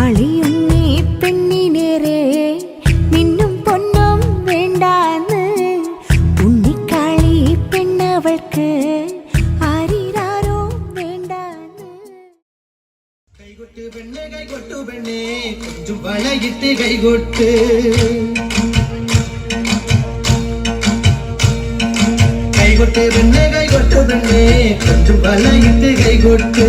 நாளையும் நீ பெண்ணி நேரே மின்னும் பொன்னும் வேண்டான்னு உன்னிக்காளி பெண்ணவൾക്ക് கைகொட்டு பெண்ணே கைகொட்டு பெண்ணே கொஞ்சம் வளையிட்டு கைகொட்டு. கைகொட்டு பெண்ணே கைகொட்டு பெண்ணே கொஞ்சம் வளையிட்டு கைகொட்டு.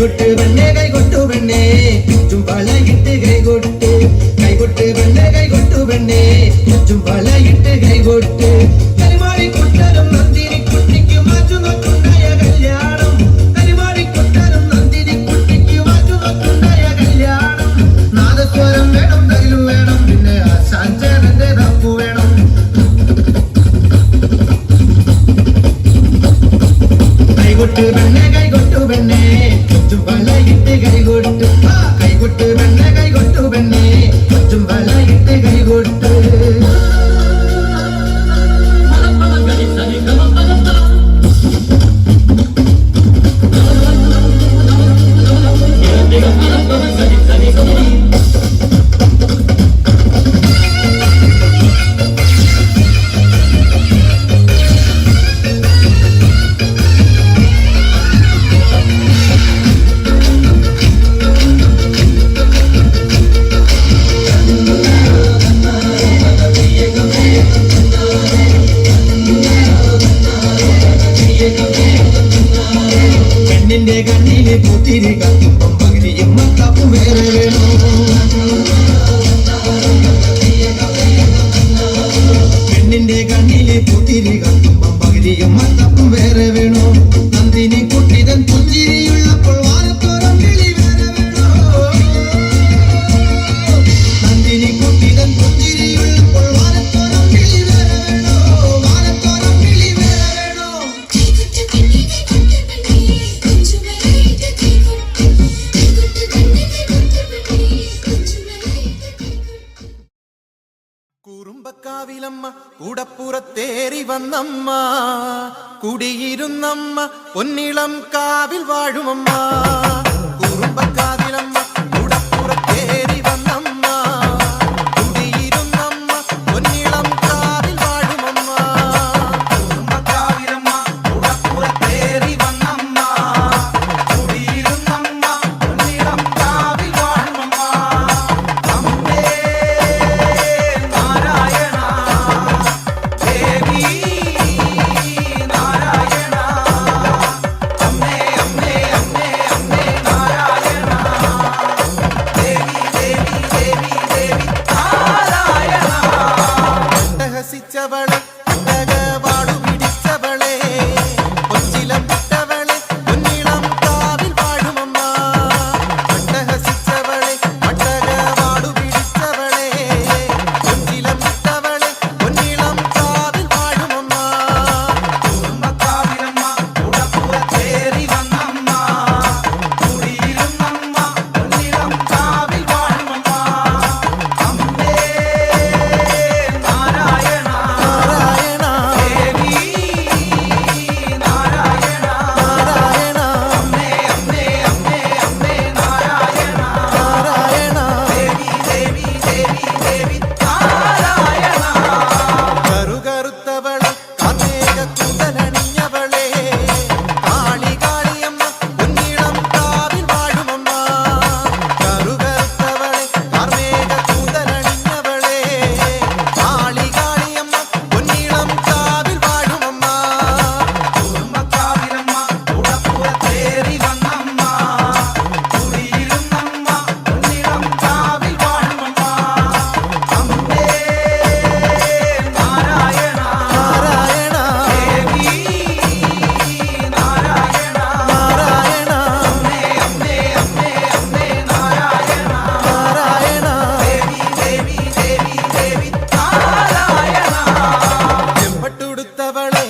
கொட்டு வந்தேகை ಕಿರಿಗ ಪಗಡಿಗೆ ಮತ್ತಪ್ಪು ಬೇರೆ ವೇಣು കൂടപ്പുറത്തേറി വന്നമ്മ കുടിയിരുന്നമ്മ പൊന്നിളം കാവിൽ വാഴുമമ്മ. കുറുമ്പക്കാവിലമ്മ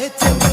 it to